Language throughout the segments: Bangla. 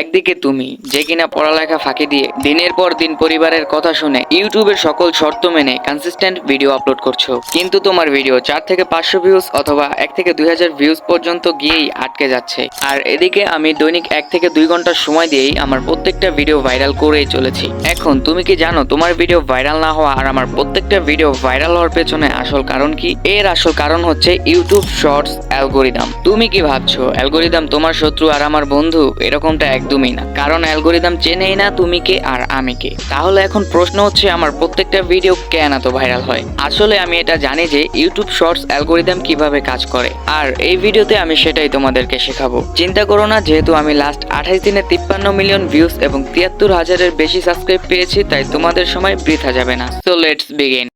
একদিকে তুমি, যে কিনা পড়ালেখা ফাঁকি দিয়ে দিনের পর দিন পরিবারের কথা শুনে ইউটিউবের সকল শর্ত মেনে কনসিস্টেন্ট ভিডিও আপলোড করছ। কিন্তু তোমার ভিডিও চার থেকে পাঁচশো ভিউজ অথবা এক থেকে দুই হাজার ভিউজ পর্যন্ত গিয়েই আটকে যাচ্ছে। আর এদিকে আমি দৈনিক এক থেকে দুই ঘণ্টা সময় দিয়েই আমার প্রত্যেকটা ভিডিও ভাইরাল করেই চলেছি। এখন তুমি কি জানো তোমার ভিডিও ভাইরাল না হওয়া আর আমার প্রত্যেকটা ভিডিও ভাইরাল হওয়ার পেছনে আসল কারণ কি? এর আসল কারণ হচ্ছে ইউটিউব শর্টস অ্যালগোরিদম তুমি কি ভাবছ অ্যালগোরিদম তোমার শত্রু আর আমার বন্ধু? এরকমটা একদমই না। কারণ অ্যালগোরিদম চেনেই না তুমি কে আর আমি কে। তাহলে এখন প্রশ্ন হচ্ছে, আমার প্রত্যেকটা ভিডিও কেন এত ভাইরাল হয়? আসলে আমি এটা জানি যে ইউটিউব শর্টস অ্যালগোরিদম কীভাবে কাজ করে। আর এই ভিডিওতে আমি সেটাই তোমাদেরকে শেখাবো। চিন্তা করো না, যেহেতু আমি লাস্ট আঠাশ দিনে তিপ্পান্ন মিলিয়ন ভিউজ এবং তিয়াত্তর হাজারের বেশি সাবস্ক্রাইব পেয়েছি, তাই তোমাদের সময় বৃথা যাবে না। So let's begin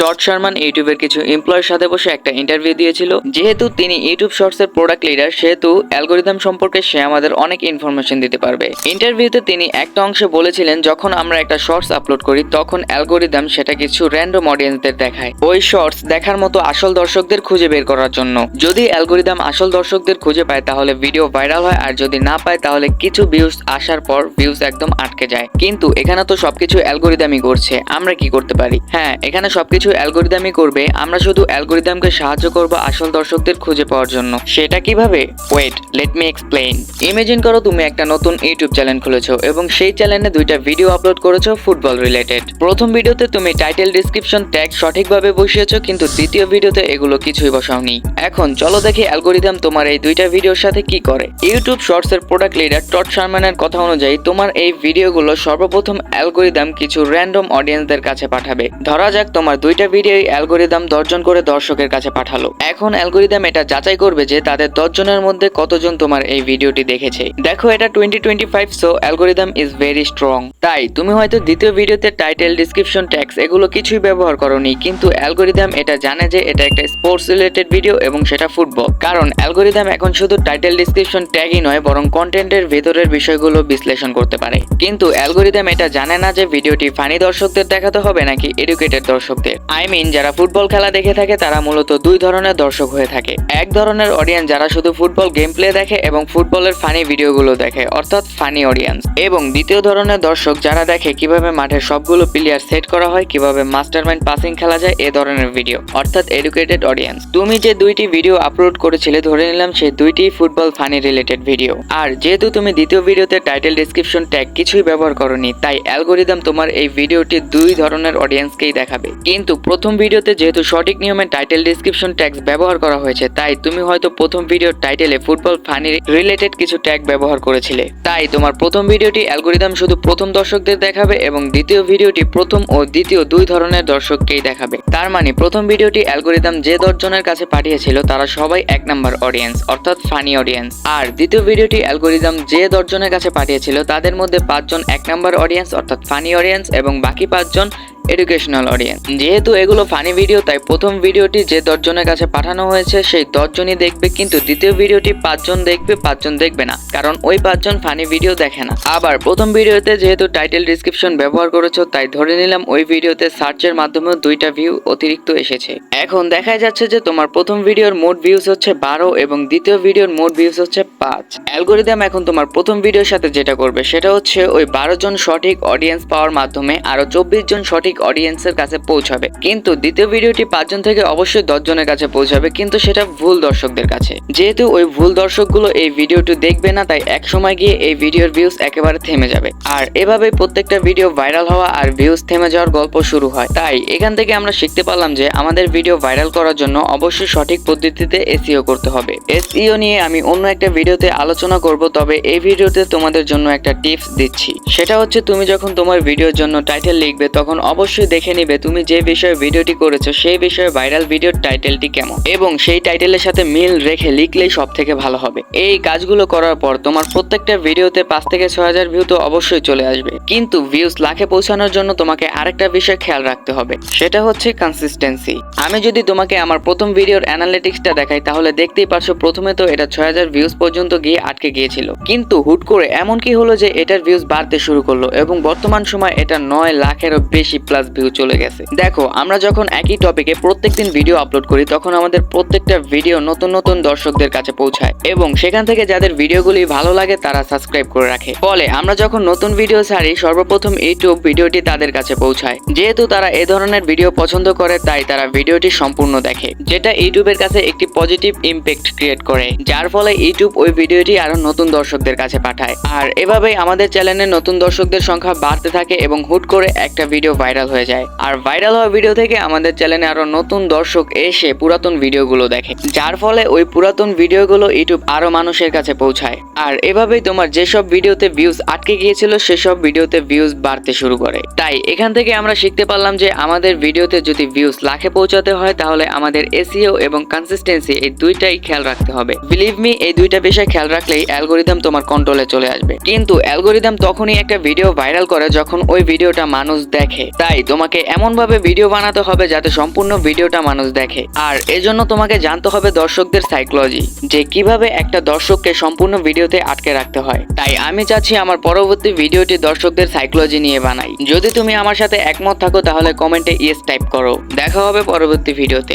Todd Sherman ইউটিউবের কিছু এমপ্লয়ের সাথে বসে একটা ইন্টারভিউ দিয়েছিল। যেহেতু তিনি ইউটিউব শর্টস এর প্রোডাক্ট লিডার সেহেতু অ্যালগোরিদম সম্পর্কে সে আমাদের অনেক ইনফরমেশন দিতে পারবে। ইন্টারভিউতে তিনি একটা অংশে বলেছিলেন, যখন আমরা একটা শর্টস আপলোড করি, তখন অ্যালগোরিদম সেটা কিছু র্যান্ডম অডিয়েন্সদের দেখায়। ওই শর্টস দেখার মতো আসল দর্শকদের খুঁজে বের করার জন্য। যদি অ্যালগোরিদম আসল দর্শকদের খুঁজে পায়, তাহলে ভিডিও ভাইরাল হয়, আর যদি না পায়, তাহলে কিছু ভিউজ আসার পর ভিউজ একদম আটকে যায়। কিন্তু এখানে তো সবকিছু অ্যালগোরিদমই করছে। আমরা কি করতে পারি? হ্যাঁ এখানে সবকিছু অ্যালগোরিদমই করবে, আমরা শুধু অ্যালগোরিদমকে সাহায্য করব আসল দর্শকদের খুঁজে পাওয়ার জন্য। সেটা কীভাবে? Wait let me explain imagine করো তুমি একটা নতুন ইউটিউব চ্যানেল খুলেছো এবং সেই চ্যানেলে দুইটা ভিডিও আপলোড করেছ ফুটবল রিলেটেড প্রথম ভিডিওতে তুমি টাইটেল ডিসক্রিপশন ট্যাগ সঠিকভাবে বসিয়েছো, কিন্তু দ্বিতীয় ভিডিওতে এগুলো কিছুই বসাওনি। এখন চলো দেখি অ্যালগোরিদম তোমার এই দুইটা ভিডিওর সাথে কি করে। ইউটিউব শর্টস এর প্রোডাক্ট লিডার টড শার্মানের কথা অনুযায়ী তোমার এই ভিডিওগুলো সর্বপ্রথম অ্যালগোরিদম কিছু র্যান্ডম অডিয়েন্সদের কাছে পাঠাবে। ধরা যাক তোমার দুইটা ভিডিও অ্যালগোরিদম দশজন করে দর্শকের কাছে পাঠালো। এখন অ্যালগোরিদম এটা যাচাই করবে যে তাদের দশজনের মধ্যে কতজন তোমার এই ভিডিওটি দেখেছে। দেখো এটা twenty twenty five so algorithm is very strong তাই তুমি হয়তো দ্বিতীয় ভিডিওতে টাইটেল ডিসক্রিপশন ট্যাক্স এগুলো কিছুই ব্যবহার করনি, কিন্তু অ্যালগোরিদম এটা জানে যে এটা একটা স্পোর্টস রিলেটেড ভিডিও এবং সেটা ফুটবল কারণ অ্যালগোরিদম এখন শুধু টাইটেল ডিসক্রিপশন ট্যাগই নয়, বরং কন্টেন্টের ভেতরের বিষয়গুলো বিশ্লেষণ করতে পারে। কিন্তু অ্যালগোরিদম এটা জানে না যে ভিডিওটি ফানি দর্শকদের দেখাতে হবে নাকি এডুকেটেড দর্শকদের। আই মিন যারা ফুটবল খেলা দেখে থাকে, তারা মূলত দুই ধরনের দর্শক হয়ে থাকে। এক ধরনের অডিয়েন্স যারা শুধু ফুটবল গেম প্লে দেখে এবং ফুটবলের ফানি ভিডিওগুলো দেখে, অর্থাৎ ফানি অডিয়েন্স এবং দ্বিতীয় ধরনের দর্শক যারা দেখে কীভাবে মাঠের সবগুলো প্লেয়ার সেট করা হয়, কীভাবে মাস্টারমাইন্ড পাসিং খেলা যায়, এ ধরনের ভিডিও অর্থাৎ এডুকেটেড অডিয়েন্স তুমি যে দুইটি ভিডিও আপলোড করেছিলে, ধরে নিলাম সেই দুইটি ফুটবল ফানি রিলেটেড ভিডিও আর যেহেতু তুমি দ্বিতীয় ভিডিওতে টাইটেল ডিসক্রিপশন ট্যাগ কিছুই ব্যবহার করনি, তাই অ্যালগোরিদম তোমার এই ভিডিওটি দুই ধরনের অডিয়েন্সকেই দেখাবে। কিন্তু প্রথম ভিডিওতে যেহেতু সঠিক নিয়মে টাইটেল ডিসক্রিপশন ট্যাগস ব্যবহার করা হয়েছে, তাই তুমি হয়তো প্রথম ভিডিওর টাইটেলে ফুটবল ফানি রিলেটেড কিছু ট্যাগ ব্যবহার করেছিলে। তাই তোমার প্রথম ভিডিওটি অ্যালগোরিদম শুধু প্রথম দর্শকদের দেখাবে এবং দ্বিতীয় ভিডিওটি প্রথম ও দ্বিতীয় দুই ধরনের দর্শককেই দেখাবে। তার মানে প্রথম ভিডিওটি অ্যালগোরিদম যে দশজনের কাছে পাঠিয়েছিল, তারা সবাই এক নাম্বার অডিয়েন্স অর্থাৎ ফানি অডিয়েন্স আর দ্বিতীয় ভিডিওটি অ্যালগোরিদম যে দশজনের কাছে পাঠিয়েছিল, তাদের মধ্যে পাঁচজন এক নাম্বার অডিয়েন্স অর্থাৎ ফানি অডিয়েন্স এবং বাকি পাঁচজন এডুকেশনাল অডিয়েন্স যেহেতু এগুলো ফানি ভিডিও তাই প্রথম ভিডিওটি যে দশজনের কাছে পাঠানো হয়েছে, সেই দশজনই দেখবে, কিন্তু দ্বিতীয় ভিডিওটি পাঁচজন দেখবে পাঁচজন দেখবে না, কারণ ওই পাঁচজন ফানি ভিডিও দেখে না। আবার প্রথম ভিডিওতে যেহেতু টাইটেল ডিসক্রিপশন ব্যবহার করেছ, তাই ধরে নিলাম ওই ভিডিওতে সার্চের মাধ্যমে দুইটা ভিউ অতিরিক্ত এসেছে। এখন দেখা যাচ্ছে যে তোমার প্রথম ভিডিওর মোট ভিউজ হচ্ছে বারো এবং দ্বিতীয় ভিডিওর মোট ভিউজ হচ্ছে পাঁচ। অ্যালগোরিদম এখন তোমার প্রথম ভিডিওর সাথে যেটা করবে, সেটা হচ্ছে ওই বারো জন সঠিক অডিয়েন্স পাওয়ার মাধ্যমে আরও চব্বিশ জন সঠিক অডিয়েন্সের কাছে পৌঁছাবে। কিন্তু দ্বিতীয় ভিডিওটি পাঁচজন থেকে অবশ্যই দশ জনের কাছে পৌঁছাবে, কিন্তু সেটা ভুল দর্শকদের কাছে। যেহেতু ওই ভুল দর্শকগুলো এই ভিডিওটি দেখবে না, তাই এক সময় গিয়ে এই ভিডিওর ভিউজ একেবারে থেমে যাবে। আর এভাবে প্রত্যেকটা ভিডিও ভাইরাল হওয়া আর ভিউজ থেমে যাওয়ার গল্প শুরু হয়। তাই এখান থেকে আমরা শিখতে পারলাম যে আমাদের ভিডিও ভাইরাল করার জন্য অবশ্যই সঠিক পদ্ধতিতে এসিও করতে হবে। এসইও নিয়ে আমি অন্য একটা ভিডিওতে আলোচনা করব, তবে এই ভিডিওতে তোমাদের জন্য একটা টিপস দিচ্ছি। সেটা হচ্ছে তুমি যখন তোমার ভিডিওর জন্য টাইটেল লিখবে, তখন অবশ্যই দেখে নিবে তুমি যে বিষয়ে ভিডিওটি করেছ, সেই বিষয়ে ভাইরাল ভিডিওর টাইটেলটি কেমন। এবং সেই টাইটেলের সাথে মিল রেখে লিখলেই সব থেকে ভালো হবে। এই কাজগুলো করার পর তোমার প্রত্যেকটা ভিডিওতে পাঁচ থেকে ছয় হাজার ভিউ তো অবশ্যই চলে আসবে। কিন্তু ভিউজ লাখে পৌঁছানোর জন্য তোমাকে আরেকটা বিষয় খেয়াল রাখতে হবে, সেটা হচ্ছে কনসিস্টেন্সি আমি যদি তোমাকে আমার প্রথম ভিডিওর অ্যানালিটিক্সটা দেখাই, তাহলে দেখতেই পারছ প্রথমে তো এটা ছয় হাজার ভিউজ পর্যন্ত গিয়ে আটকে গিয়েছিল। কিন্তু হুট করে এমন কি হলো যে এটার ভিউজ বাড়তে বাড়তে শুরু করল এবং বর্তমান সময় এটা নয় লাখেরও বেশি প্লাস ভিউ চলে গেছে। দেখো, আমরা যখন একই টপিকে প্রত্যেকদিন ভিডিও আপলোড করি, তখন আমাদের প্রত্যেকটা ভিডিও নতুন নতুন দর্শকদের কাছে পৌঁছায় এবং সেখান থেকে যাদের ভিডিওগুলি ভালো লাগে তারা সাবস্ক্রাইব করে রাখে। ফলে আমরা যখন নতুন ভিডিও ছাড়ি, সর্বপ্রথম ইউটিউব ভিডিওটি তাদের কাছে পৌঁছায়। যেহেতু তারা এ ধরনের ভিডিও পছন্দ করে, তাই তারা ভিডিওটি সম্পূর্ণ দেখে, যেটা ইউটিউবের কাছে একটি পজিটিভ ইমপ্যাক্ট ক্রিয়েট করে, যার ফলে ইউটিউব ওই ভিডিওটি আরও নতুন দর্শকদের কাছে পাঠায়। আর এভাবেই আমাদের চ্যানেলে নতুন দর্শকদের সংখ্যা বাড়তে থাকে এবং হুট করে একটা ভিডিও ভাইরাল হয়ে যায়। আর ভাইরাল হওয়া ভিডিও থেকে আমাদের চ্যানেলে আরও নতুন দর্শক এসে পুরাতন ভিডিওগুলো দেখে, যার ফলে ওই পুরাতন ভিডিওগুলো ইউটিউব আরও মানুষের কাছে পৌঁছায়। আর এভাবেই তোমার যেসব ভিডিওতে ভিউজ আটকে গিয়েছিল, সেসব ভিডিওতে ভিউজ বাড়তে শুরু করে। তাই এখান থেকে আমরা শিখতে পারলাম যে আমাদের ভিডিওতে যদি ভিউজ লাখে পৌঁছাতে হয়, তাহলে আমাদের এসিও এবং কনসিস্টেন্সি এই দুইটাই খেয়াল রাখতে হবে। বিলিভ মি এই দুইটা বিষয় খেয়াল রাখলেই অ্যালগোরিদম তোমার কন্ট্রোলে চলে আসবে। কিন্তু অ্যালগোরিদম তখনই একটা ভিডিও ভাইরাল করে যখন ওই ভিডিওটা মানুষ দেখে। তাই তোমাকে এমন ভাবে ভিডিও বানাতে হবে যাতে সম্পূর্ণ ভিডিওটা মানুষ দেখে। আর এজন্য তোমাকে জানতে হবে দর্শকদের সাইকোলজি যে কীভাবে একটা দর্শককে সম্পূর্ণ ভিডিওতে আটকে রাখতে হয়। তাই আমি চাচ্ছি আমার পরবর্তী ভিডিওটি দর্শকদের সাইকোলজি নিয়ে বানাই। যদি তুমি আমার সাথে একমত থাকো, তাহলে কমেন্টে ইয়েস টাইপ করো। দেখা হবে পরবর্তী ভিডিওতে